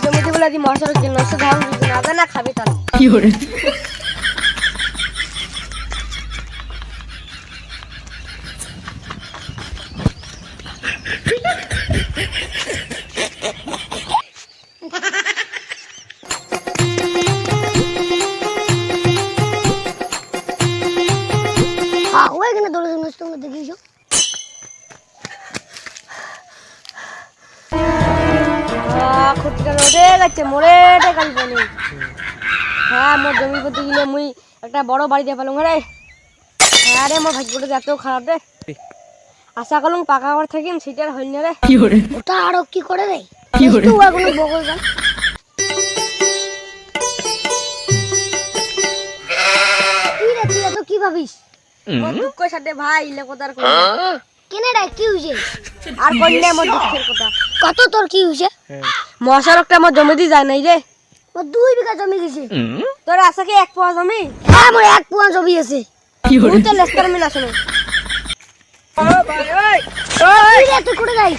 দি মশার জন্য সে ধান যদি না দেয় খাবে তার হ্যাঁ ও এখানে দৌড়ে দৌড়ে দেখিয়েছো? হ্যাঁ মোর জমি করতে গেলে মুই একটা বড় বাড়ি দিয়ে পেলাম রে। হ্যাঁ রে মোর ভাগ্যটা এত খারাপ রে। আশা করলাম পাকা ঘর থাকিম সেটা হইল না রে। ওটা আরও কি করে রে? বগল কি রে তুই এত কি ভাবিস? দুঃখ সাথে ভাই ইলে কথার কেনে রে কি হইছে? আর কইলে মোর দুঃখের কথা। কত তোর কি হইছে? মশার একটা মোর জমি দিয়ে যায় নাই রে। ও দুই বিঘা জমি গেছে। তোর আছে কি এক পোয়া জমি? হ্যাঁ। মোর এক পোয়া জমি আছে। তুই তো লেস্টার মিল আসলে কি তুই যাই?